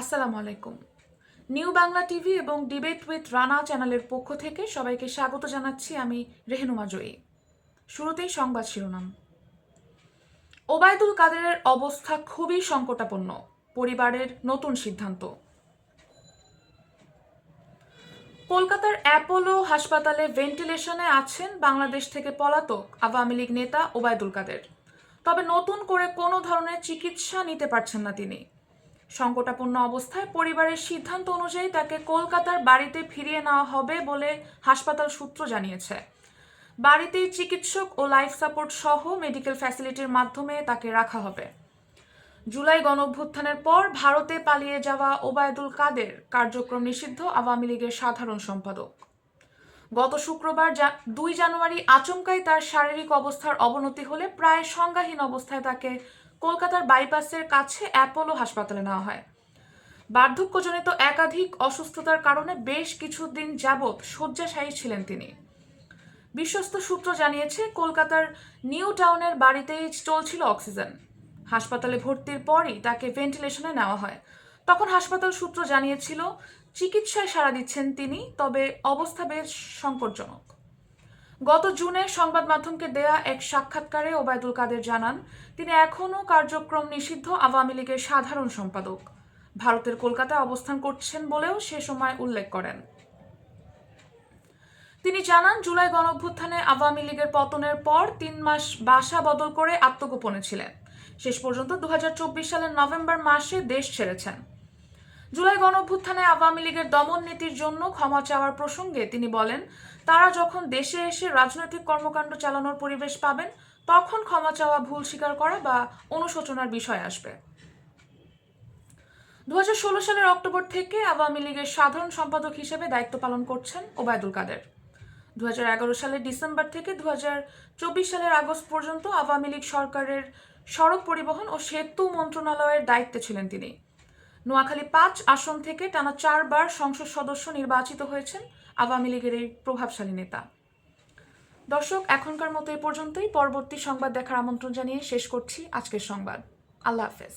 আসসালামু আলাইকুম। New Bangla TV এবং ডিবেট উইথ রানা চ্যানেলের পক্ষ থেকে সবাইকে স্বাগত জানাচ্ছি আমি রেহেনুমা জয়ী। শুরুতেই সংবাদ শিরোনাম। ওবায়দুল কাদেরের অবস্থা খুবই সংকটাপন্ন, পরিবারের নতুন সিদ্ধান্ত। কলকাতার অ্যাপোলো হাসপাতালে ভেন্টিলেশনে আছেন বাংলাদেশ থেকে পলাতক আওয়ামী লীগ নেতা ওবায়দুল কাদের। তবে নতুন করে কোনো ধরনের চিকিৎসা নিতে পারছেন না তিনি। সংকটাপন্ন অবস্থায় পরিবারের সিদ্ধান্ত অনুযায়ী তাকে কলকাতার বাড়িতে ফিরিয়ে নেওয়া হবে বলে হাসপাতাল সূত্র জানিয়েছে। বাড়িতেই চিকিৎসক ও লাইফ সাপোর্ট সহ মেডিকেল ফ্যাসিলিটির মাধ্যমে তাকে রাখা হবে। জুলাই গণঅভ্যুত্থানের পর ভারতে পালিয়ে যাওয়া ওবায়দুল কাদের কার্যক্রম নিষিদ্ধ আওয়ামী লীগের সাধারণ সম্পাদক। গত শুক্রবার দুই জানুয়ারি আচমকাই তার শারীরিক অবস্থার অবনতি হলে প্রায় সংজ্ঞাহীন অবস্থায় তাকে কলকাতার বাইপাসের কাছে অ্যাপোলো হাসপাতালে নেওয়া হয়। বার্ধক্যজনিত একাধিক অসুস্থতার কারণে বেশ কিছুদিন যাবৎ শয্যাশায়ী ছিলেন তিনি। বিশ্বস্ত সূত্র জানিয়েছে, কলকাতার নিউ টাউনের বাড়িতেই চলছিল অক্সিজেন। হাসপাতালে ভর্তির পরই তাকে ভেন্টিলেশনে নেওয়া হয়। তখন হাসপাতাল সূত্র জানিয়েছিল, চিকিৎসায় সাড়া দিচ্ছেন তিনি, তবে অবস্থা বেশ সংকটজনক। গত জুনে সংবাদ মাধ্যমকে দেয়া এক সাক্ষাৎকারে ওবায়দুল কাদের জানান, তিনি এখনও কার্যক্রম নিষিদ্ধ আওয়ামী লীগের সাধারণ সম্পাদক। ভারতের কলকাতায় অবস্থান করছেন বলেও সে সময় উল্লেখ করেন। তিনি জানান, জুলাই গণঅভ্যুত্থানে আওয়ামী লীগের পতনের পর তিন মাস বাসা বদল করে আত্মগোপনে ছিলেন। শেষ পর্যন্ত দু হাজার চব্বিশ সালের নভেম্বর মাসে দেশ ছেড়েছেন। জুলাই গণঅভ্যুত্থানে আওয়ামী লীগের দমন নীতির জন্য ক্ষমা চাওয়ার প্রসঙ্গে তিনি বলেন, তারা যখন দেশে এসে রাজনৈতিক কর্মকাণ্ড চালানোর পরিবেশ পাবেন, তখন ক্ষমা চাওয়া ভুল স্বীকার করা বা অনুশোচনার বিষয় আসবে। দু হাজার ষোলো সালের অক্টোবর থেকে আওয়ামী লীগের সাধারণ সম্পাদক হিসেবে দায়িত্ব পালন করছেন ওবায়দুল কাদের। দু হাজার এগারো সালের ডিসেম্বর থেকে দু হাজার চব্বিশ সালের আগস্ট পর্যন্ত আওয়ামী লীগ সরকারের সড়ক পরিবহন ও সেতু মন্ত্রণালয়ের দায়িত্বে ছিলেন তিনি। নোয়াখালী পাঁচ আসন থেকে টানা চারবার সংসদ সদস্য নির্বাচিত হয়েছেন আওয়ামী লীগের এই প্রভাবশালী নেতা। দর্শক, এখনকার মতো এই পর্যন্তই। পরবর্তী সংবাদ দেখার আমন্ত্রণ জানিয়ে শেষ করছি আজকের সংবাদ। আল্লাহ হাফেজ।